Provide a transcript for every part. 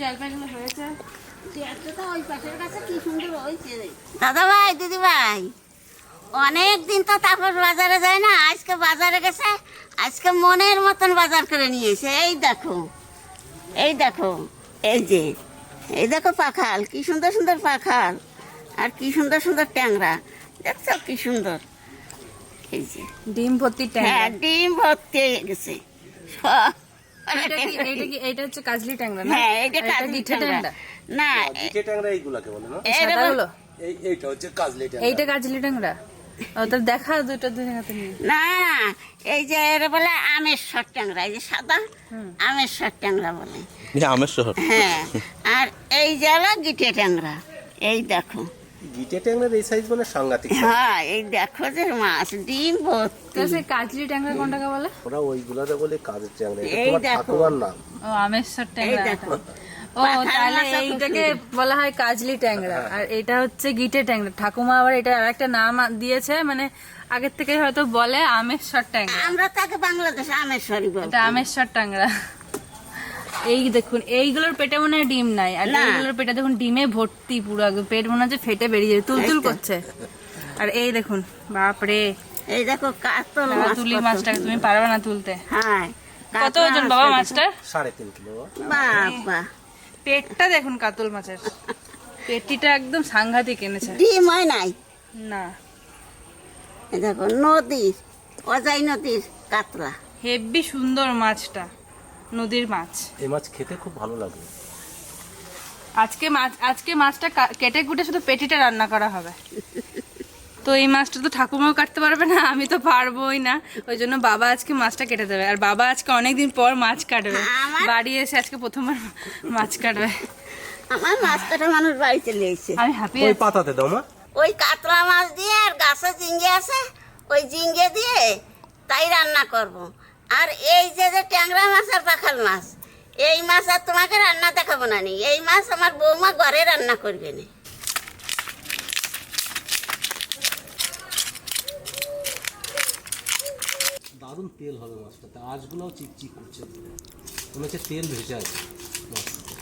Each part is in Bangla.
জলপাইগুলো হয়েছে। তো ওই পাশের কাছে কি সুন্দর হয়েছে দাদা ভাই দিদি ভাই অনেক দিন তো তাপস বাজারে যায় না আজকে বাজারে গেছে আজকে মনের মতন বাজার করে নিয়েছে এই দেখো এই দেখো এই যে এই দেখো পাখাল কি সুন্দর সুন্দর পাখাল আর কি সুন্দর সুন্দর ট্যাংরা দেখছ কি সুন্দর এই যে। ডিম ভর্তি হ্যাঁ ডিম ভর্তি হয়ে গেছে সব- এইটা কি এইটা কি এইটা হচ্ছে কাজলি ট্যাংরা না? হ্যাঁ এটা কাজলি ট্যাংরা। ট্যাংরা। না জিটে ট্যাংরা এইগুলাকে বলে না? সাদাগুলো এই এইটা হচ্ছে কাজলি ট্যাংরা। এইটা কাজলি ট্যাংরা? ও তার দেখা দুটো দুই হাতে নিয়ে। না এই যে এর বলে আমেশ্বর ট্যাংরা এই যে সাদা। আমেশ্বর ট্যাংরা বলে। আমের হ্যাঁ আর এই যে হলো গিটে ট্যাংরা এই দেখো। ট্যাংরার এই সাইজ মানে সাংঘাতিক হ্যাঁ এই দেখো যে মাছ ডিম ভর্তি। সে কাজলি ট্যাংরা কোনটাকে বলে? ওরা বলে ট্যাংরা এটা তোমার। ঠাকুমার নাম। ও আমেশ্বর ট্যাংরা। ও তাহলে এইটাকে বলা হয় কাজলি ট্যাংরা। আর এটা হচ্ছে গিটে ট্যাংরা। ঠাকুমা আবার এটা আরেকটা নাম দিয়েছে মানে আগের থেকে হয়তো বলে আমেশ্বর ট্যাংরা। আমরা তাকে বাংলাদেশে আমেশ্বরই বলি এটা আমেশ্বর ট্যাংরা। এই দেখুন এইগুলোর পেটে মনে হয় ডিম নাই আর এইগুলোর পেটে দেখুন ডিমে ভর্তি পুরো একদম পেট মনে হচ্ছে ফেটে বেরিয়ে যাবে তুলতুল করছে। আর এই দেখুন বাপরে। এই দেখো কাতল মাছ তুলি কত। মাছটাকে তুমি পারবে না তুলতে। হ্যাঁ কত ওজন বাবা সাড়ে তিন কিলো। বাবা। পেটটা দেখুন কাতল মাছের। পেটিটা একদম সাংঘাতিক এনেছে। ডিম হয় নাই? না। এই দেখো নদীর অজাই নদীর কাতলা। হেব্বি সুন্দর মাছটা। নদীর মাছ। এই মাছ খেতে খুব ভালো লাগে। আজকে মাছ আজকে মাছটা কেটে কুটে শুধু পেটিটা রান্না করা হবে। তো এই মাছটা তো ঠাকুমাও কাটতে পারবে না আমি তো পারবোই না। ওই জন্য বাবা আজকে মাছটা কেটে দেবে। আর বাবা আজকে অনেকদিন পর মাছ কাটবে। আমার- বাড়ি এসে আজকে প্রথমবার মাছ কাটবে। আমার মাছ কাটা মানুষ বাড়ি চলে এসেছে। আমি হ্যাপি ওই পাতাতে দাও মা। ওই কাতলা মাছ দিয়ে আর গাছে জিঙ্গে আছে ওই জিঙ্গে দিয়ে তাই রান্না করব। আর এই যে যে ট্যাংরা মাছ আর পাখাল মাছ, এই মাছ আর তোমাকে রান্না দেখাবো না নি। এই মাছ আমার বৌমা ঘরে রান্না করবে না। দারুণ তেল হবে মাছটাতে। আজগুলোও চিকচিক করছে। মনে হচ্ছে তেল ভেসে আছে মাছটাতে।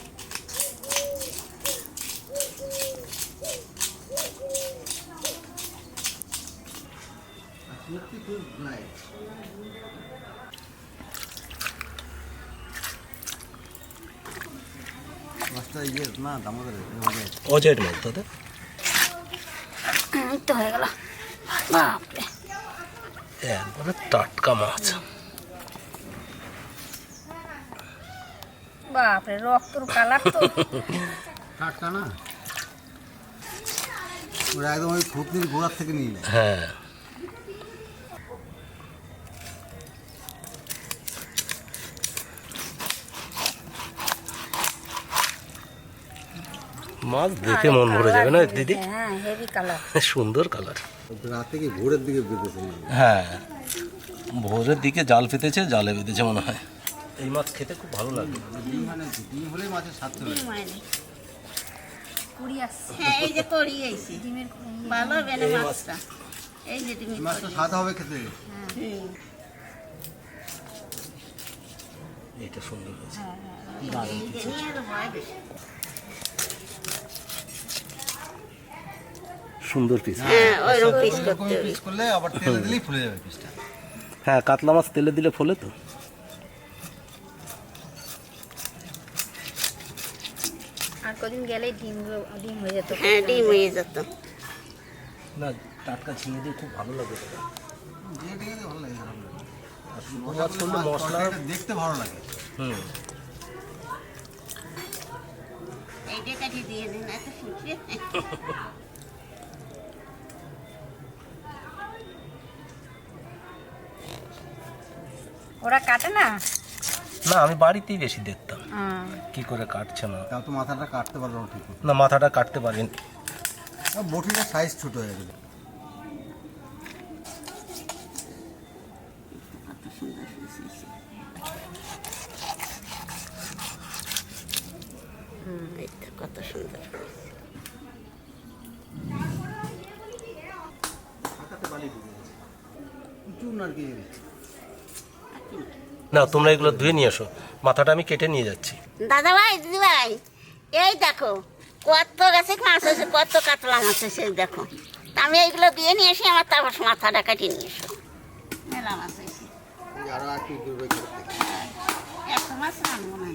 দাদা এই তো হয়ে বাপরে টাটকা মাছ বাপরে রক্তর কালার টাটকা না ওরা একদম ওই ফুটনির গোড়ার থেকে নেয় হ্যাঁ মাছ দেখে মন ভরে যাবে না দিদি? হ্যাঁ হেভি কালার সুন্দর কালার রাত থেকে ভোরের দিকে হ্যাঁ? ভোরের দিকে জাল পেতেছে জালে বেঁধেছে মনে হয়। এই মাছ খেতে খুব ভালো লাগে। ডিম মানে কি? ডিম হলেই মাছের স্বাদ চলে যায়। কুড়ি আসছে হ্যাঁ এই যে করি এইছে ভালো বেনে মাছটা এই যে তুমি এই মাছটা স্বাদ হবে খেতে এটা সুন্দর হয়েছে সুন্দর পিস হ্যাঁ ওইরকম পিস করতে হবে। পিস করলে আবার তেলে দিলেই ফুলে যাবে পিসটা হ্যাঁ কাতলা মাছ তেলে দিলে ফলে তো। আর কদিন গেলেই ডিম ডিম হয়ে যেত। হ্যাঁ ডিম হয়ে যেত। না টাটকা ঝিঙে দিয়ে খুব ভালো লাগে। ভালো মাছ করলে মশলা। দেখতে ভালো লাগে। হুম। এইটা কাটি দিয়ে দিন এত শুকিয়ে ওরা কাটে না? না আমি বাড়িতেই বেশি দেখতাম। কি করে কাটছে না। তাও তো মাথাটা কাটতে পারব না ঠিক না মাথাটা কাটতে পারিনি। বটিটার সাইজ ছোট হয়ে গেল কত সুন্দর। চুন আর কি। না তোমরা এগুলো ধুয়ে নিয়ে এসো মাথাটা আমি কেটে নিয়ে যাচ্ছি। দাদা ভাই দিদি ভাই এই দেখো কত গাছে মাছ আছে কত কাতলা মাছ আছে এই দেখো। আমি এইগুলো দিয়ে নিয়ে এসে আমার তারপর মাথাটা কাটিয়ে নিয়ে এসো। মেলা মাছ আছে। আরও একটু দূরে এত মাছ রান্না নাই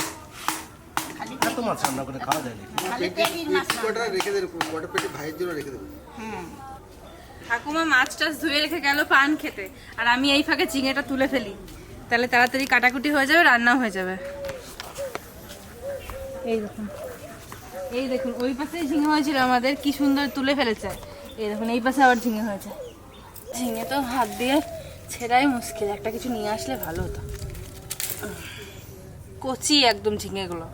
খালি এত মাছ রান্না করে খাওয়া যায় নাকি? খালি পেটির মাছ রান্না। রেখে দেবো কটা পেটে ভাইয়ের জন্য রেখে দেবো? হ্যাঁ। ঠাকুমা মাছ টাছ ধুয়ে রেখে গেল পান খেতে। আর আমি এই ফাঁকে ঝিঙেটা তুলে ফেলি। তাহলে তাড়াতাড়ি কাটাকুটি হয়ে যাবে, রান্নাও হয়ে যাবে। এই দেখুন। এই দেখুন, ওই পাশে ঝিঙে হয়েছিল আমাদের, কি সুন্দর তুলে ফেলেছে। এই দেখুন, এই পাশে আবার ঝিঙে হয়েছে। ঝিঙে তো হাত দিয়ে ছেঁড়াই মুশকিল, একটা কিছু নিয়ে আসলে ভালো হতো। কচি একদম ঝিঙেগুলো।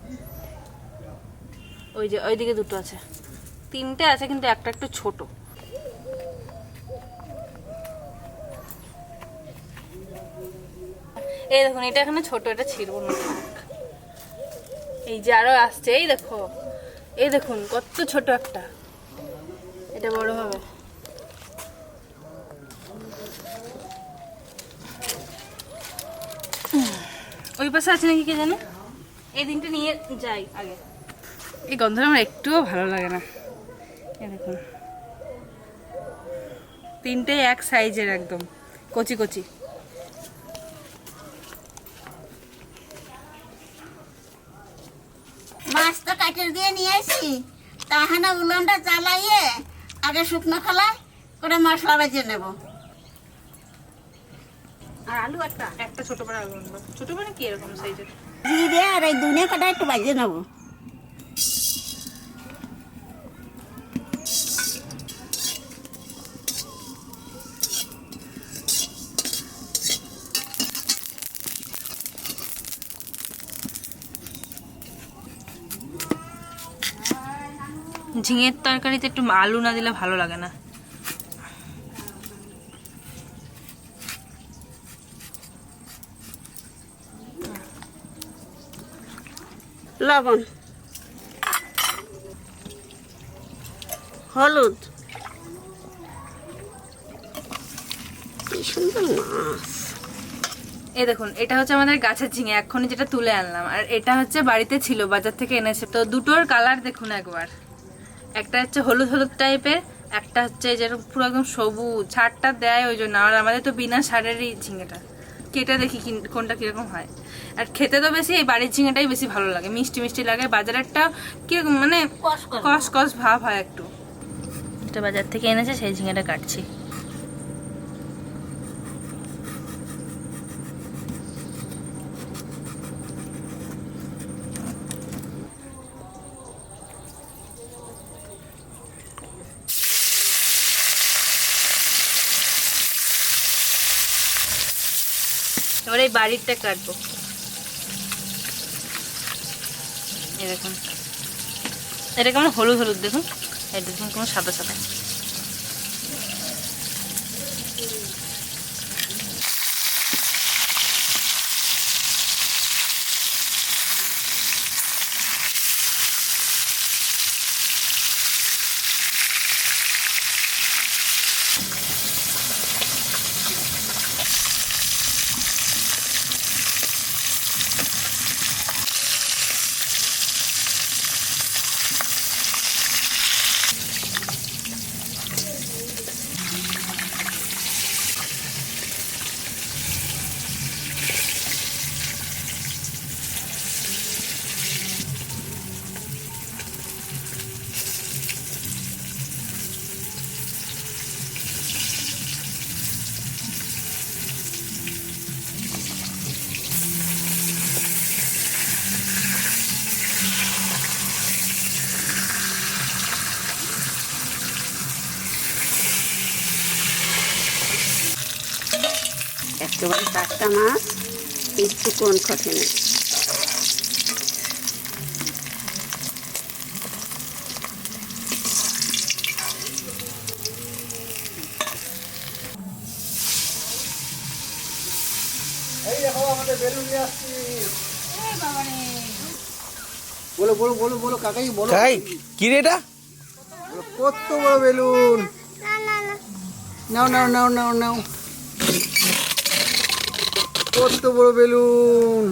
ওই যে, ওইদিকে দুটো আছে। তিনটে আছে, কিন্তু একটা একটু ছোট। এই দেখুন, এটা এখানে ছোট, এটা না। এই যে আরও আসছে, এই দেখো। এই দেখুন, কত ছোট একটা। এটা বড় হবে। ওই পাশে আছে নাকি কে জানে? এই দিনটা নিয়ে যাই আগে। এই গন্ধটা আমার একটুও ভালো লাগে না। দেখুন। তিনটে এক সাইজের একদম, কচি কচি মাছ তো কাটিয়ে দিয়ে নিয়ে আসি তাহানা উলানটা জ্বালাইয়ে আগে শুকনো খোলায় করে মশলা বেজে নেব। আর আলু একটা একটা ছোট বড় আলু ছোট বড় কি এরকম সাইজের জিরে আর এই দুনিয়া কাটা একটু বাজে নেব। ঝিঙের তরকারিতে একটু আলু না দিলে ভালো লাগে না। লবণ। হলুদ। কি সুন্দর মাছ। এই দেখুন এটা হচ্ছে আমাদের গাছের ঝিঙে এক্ষুনি যেটা তুলে আনলাম। আর এটা হচ্ছে বাড়িতে ছিল বাজার থেকে এনেছে। তো দুটোর কালার দেখুন একবার। একটা হচ্ছে হলুদ হলুদ টাইপের একটা হচ্ছে যেরকম পুরো একদম সবুজ সারটা দেয় ওই জন্য। আর আমাদের তো বিনা সারেরই ঝিঙেটা। কেটে দেখি কিন- কোনটা কীরকম হয়। আর খেতে তো বেশি এই বাড়ির ঝিঙেটাই বেশি ভালো লাগে। মিষ্টি মিষ্টি লাগে বাজারেরটা কীরকম মানে। কস কস ভাব হয় একটু। এটা বাজার থেকে এনেছে সেই ঝিঙেটা কাটছি। বাড়িরটা কাটবো। এরকম এটা কেমন হলুদ হলুদ দেখুন। এটা দেখুন কেমন সাদা সাদা। একেবারে টাটকা মাছ একটু কোন খটে নেই বলো বলো বলো বলো কাকাই বলো। কাকাই কি রে এটা? কত বড় বেলুন? নাও নাও নাও নাও নাও। কত বড় বেলুন?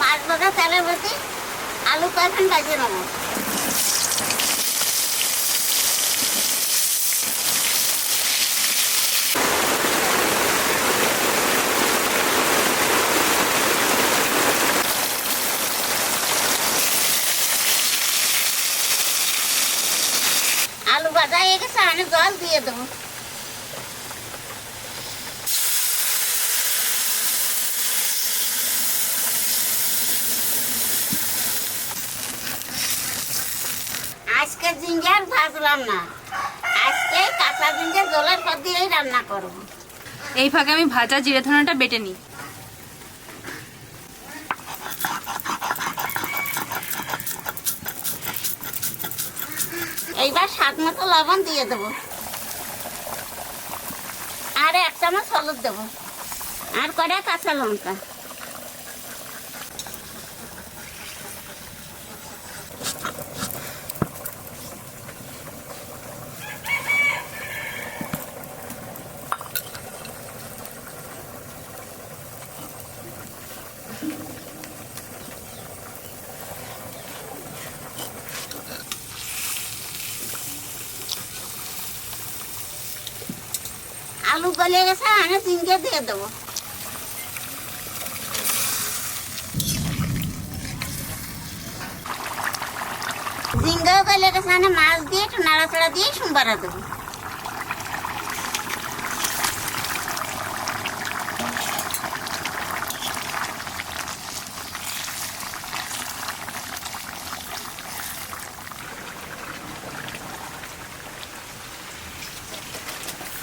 মাছ করে তেলের মধ্যে আলু কখন বাজিয়ে নেব? আলু ভাজা হয়ে আমি জল দিয়ে দেবো। আজকে জিঞ্জার ভাজলাম না আজকে কাঁচা জিঞ্জার জলের পর দিয়েই রান্না করব। এই ফাঁকে আমি ভাজা জিরে ধনাটা বেটে নিই। এইবার স্বাদ মতো লবণ দিয়ে দেবো। আর এক চামচ হলুদ দেবো। আর কটা কাঁচা লঙ্কা। আলু গলে গেছে, আমি তিনকে দিয়ে দেবো। ঝিঙ্গাও গলে গেছে, আমি মাছ দিয়ে একটু নাড়াচাড়া দিয়ে সোমবার দেবো।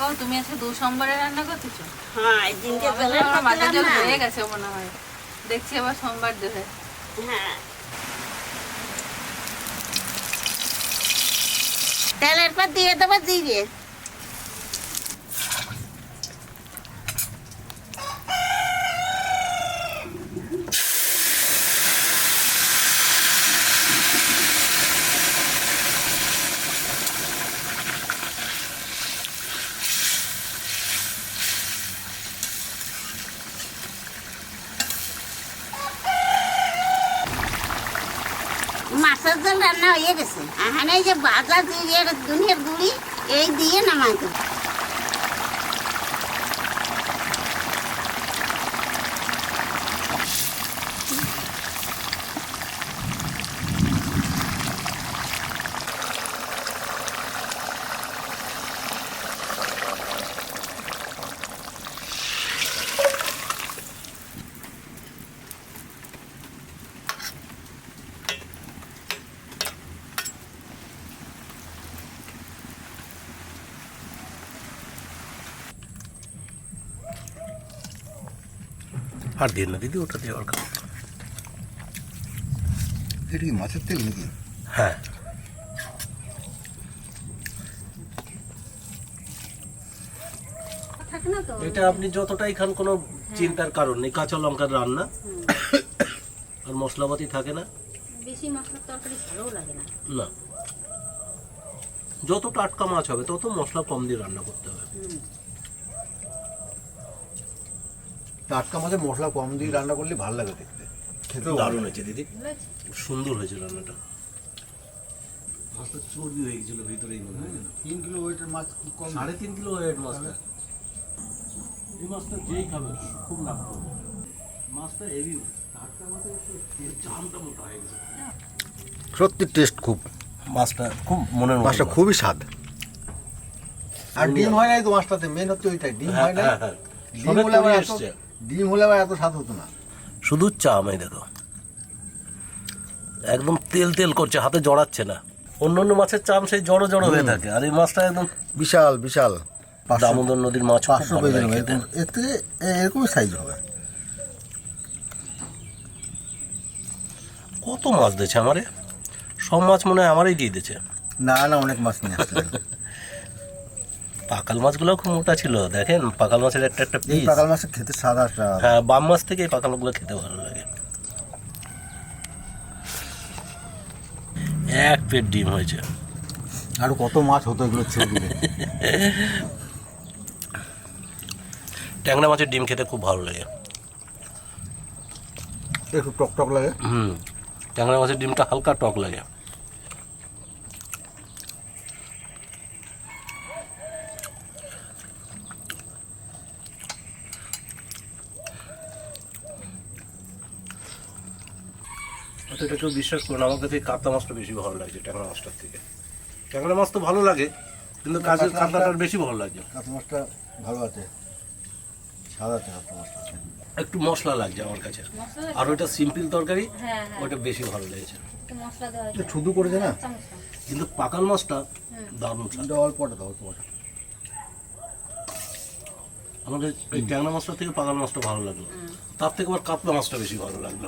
ও তুমি আজকে দু সোমবারে রান্না করতেছো? হ্যাঁ মাঝে জল হয়ে গেছে মনে হয়। দেখছি আবার সোমবার দেবে। হ্যাঁ। তেলের পর দিয়ে দেবো জিরে। জল রান্না হয়ে গেছে। এই যে বাজার দিয়ে দুনিয়ার গুড়ি এই দিয়ে নামাই দেবো। আর দিয়ে না দিদি ওটা দিয়ে আর এটা কি মাছের তেল নাকি? হ্যাঁ। থাকে না তো? এটা আপনি যতটাই খান কোনো চিন্তার কারণ নেই। কাঁচা লঙ্কার রান্না। আর মশলাপাতি থাকে না। বেশি মশলার তরকারি ভালোও লাগে না। না। যত টাটকা মাছ হবে তত মশলা কম দিয়ে রান্না করতে হবে। টাটকা মাছের মশলা কম দিয়ে রান্না করলে ভালো লাগে দেখতে। ভালো দারুণ হয়েছে দিদি। সুন্দর হয়েছে রান্নাটা। মাছটা চর্বি হয়ে গেছিল ভিতরেই মনে হয়। তিন কিলো ওয়েটের মাছ কম। সাড়ে তিন কিলো ওয়েট মাছটা। এই মাছটা যেই খাবে খুব লাভ করবে মাছটা হেভি টাটকা মাছের জামটা মোটা হয়ে গেছে। সত্যি টেস্ট খুব মাছটা খুব মনের মাছটা খুবই স্বাদ। আর ডিম হয় নাই তো মাছটাতে? মেন হচ্ছে ওইটাই। ডিম হয় নাই? হ্যাঁ, হ্যাঁ। ডিম হলে ডিম হলে আবার এত স্বাদ হতো না। শুধু চাম এই দেখো। একদম তেল তেল করছে হাতে জড়াচ্ছে না। অন্য অন্য মাছের চাম সেই জড়ো জড়ো হয়ে থাকে আর এই মাছটা একদম বিশাল বিশাল। দামোদর নদীর মাছ পাঁচশো পেয়ে এর থেকে এরকমই সাইজ হবে। কত মাছ দিয়েছে আমারে? সব মাছ মনে হয় আমারই দিয়ে দিয়েছে। না না অনেক মাছ নিয়ে আসছিলেন পাকাল মাছগুলো খুব মোটা ছিল দেখেন? পাকাল মাছের একটা একটা পিস পাকাল মাছের খেতে সাদা হ্যাঁ বাম মাছ থেকে এই পাকালগুলো খেতে ভালো লাগে। এক পেট ডিম হয়েছে। আর কত মাছ হতো এগুলো ছেড়ে ট্যাংরা মাছের ডিম খেতে খুব ভালো লাগে। একটু টক টক লাগে। হুম ট্যাংরা মাছের ডিমটা হালকা টক লাগে। কেউ বিশ্বাস করুন আমার কাছে কাতলা মাছটা বেশি ভালো লাগছে ট্যাংরা মাছটার থেকে। ট্যাংরা মাছ তো ভালো লাগে কিন্তু কাজের কাতলাটার বেশি ভালো লাগছে কাতলা মাছটা ভালো আছে সাদা আছে কাতলা মাছটা। একটু মশলা লাগছে আমার কাছে। আর ওইটা সিম্পল তরকারি ওটা বেশি ভালো লেগেছে। শুধু করেছে না? কিন্তু পাকাল মাছটা দারুণ স্বাদ। অল্পটা দাও অল্পটা আমাদের এই ট্যাংরা মাছটা থেকে পাকাল মাছটা ভালো লাগল। তার থেকে আবার কাতলা মাছটা বেশি ভালো লাগল।